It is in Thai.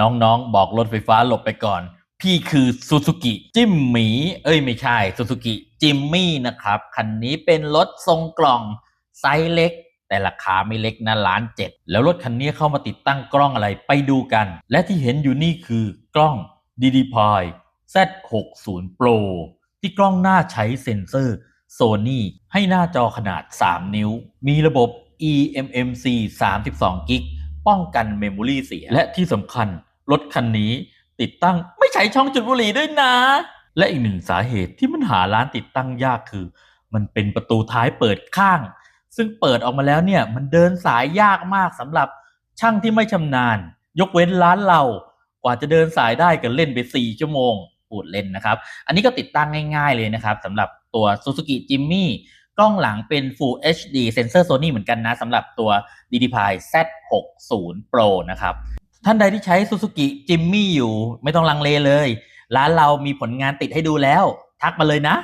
น้องๆ บอกรถไฟฟ้าหลบไปก่อน พี่คือซูซูกิจิมหมี เอ้ยไม่ใช่ซูซูกิจิมมี่นะครับ คันนี้เป็นรถทรงกล่องไซส์เล็ก แต่ราคาไม่เล็กนะล้านเจ็ดแล้วรถคันนี้เข้ามาติดตั้งกล้องอะไรไปดูกัน และที่เห็นอยู่นี่คือกล้อง DD-Pi Z60 Pro ที่กล้องหน้าใช้เซ็นเซอร์ Sony ให้หน้าจอขนาด 3 นิ้ว มีระบบ eMMC 32กิก ป้องกันเมมโมรีเสีย และที่สำคัญรถคันนี้ติดตั้งไม่ใช้ช่องจุดบุหรี่ด้วยนะ และอีกหนึ่งสาเหตุที่มันหาร้านติดตั้งยากคือ มันเป็นประตูท้ายเปิดข้าง ซึ่งเปิดออกมาแล้วเนี่ยมันเดินสายยากมากสำหรับช่างที่ไม่ชำนาญ ยกเว้นร้านเรากว่าจะเดินสายได้ก็เล่นไป 4 ชั่วโมง ปูดเล่นนะครับ อันนี้ก็ติดตั้งง่ายๆเลยนะครับสำหรับตัว Suzuki Jimmy กล้องหลังเป็น Full HD เซนเซอร์ Sony เหมือนกันนะสำหรับตัว DD-Pi Z60 Pro นะครับ ท่านใดที่ใช้ Suzuki Jimmy อยู่ไม่ต้องลังเลเลย ร้านเรามีผลงานติดให้ดูแล้ว ทักมาเลยนะ